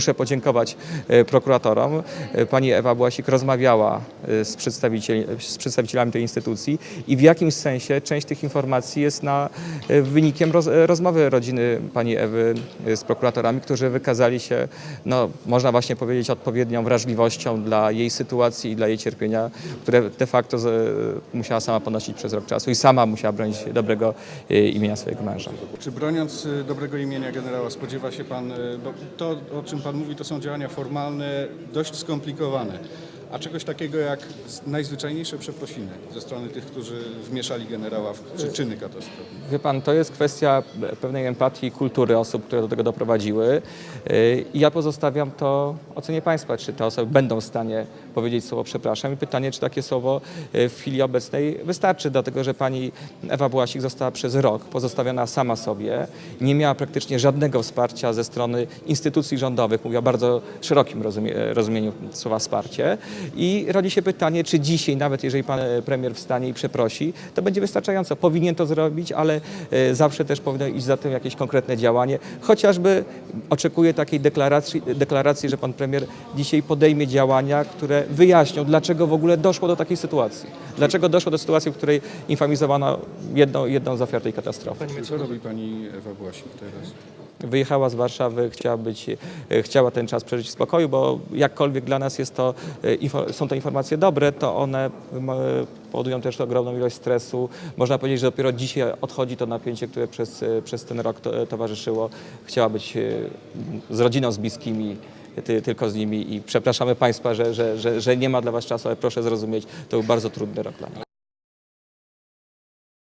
muszę podziękować e, prokuratorom. E, Pani Ewa Błasik rozmawiała e, z, przedstawiciel, z przedstawicielami tej instytucji i w jakimś sensie część tych informacji jest na, wynikiem roz, rozmowy rodziny pani Ewy z prokuratorami, którzy wykazali się, no, można właśnie powiedzieć, odpowiednią wrażliwością dla jej sytuacji i dla jej cierpienia, które de facto z, musiała sama ponosić przez rok czasu i sama musiała bronić dobrego imienia swojego męża. Czy broniąc dobrego imienia generała spodziewa się pan, bo to o czym pan mówi to są działania formalne, dość skomplikowane, a czegoś takiego jak najzwyczajniejsze przeprosiny ze strony tych, którzy wmieszali generała w przyczyny katastrofy? Wie pan, to jest kwestia pewnej empatii i kultury osób, które do tego doprowadziły. Yy, I ja pozostawiam to ocenie państwa, czy te osoby będą w stanie powiedzieć słowo przepraszam. I pytanie, czy takie słowo yy, w chwili obecnej wystarczy, dlatego że pani Ewa Błasik została przez rok pozostawiona sama sobie. Nie miała praktycznie żadnego wsparcia ze strony instytucji rządowych. Mówię o bardzo szerokim rozumie, rozumieniu słowa wsparcie. I rodzi się pytanie, czy dzisiaj, nawet jeżeli pan e, premier wstanie i przeprosi, to będzie wystarczająco. Powinien to zrobić, ale e, zawsze też powinno iść za tym jakieś konkretne działanie. Chociażby oczekuję takiej deklaracji, deklaracji, że pan premier dzisiaj podejmie działania, które wyjaśnią, dlaczego w ogóle doszło do takiej sytuacji. Dlaczego doszło do sytuacji, w której infamizowano jedną, jedną z ofiar tej katastrofy. Co robi pani Ewa Błasik teraz? Wyjechała z Warszawy, chciała, być, e, chciała ten czas przeżyć w spokoju, bo jakkolwiek dla nas jest to, e, są to informacje dobre, to one m, powodują też ogromną ilość stresu. Można powiedzieć, że dopiero dzisiaj odchodzi to napięcie, które przez, e, przez ten rok to, towarzyszyło. Chciała być e, z rodziną, z bliskimi, ty, tylko z nimi i przepraszamy Państwa, że, że, że, że nie ma dla Was czasu, ale proszę zrozumieć, to był bardzo trudny rok dla nas.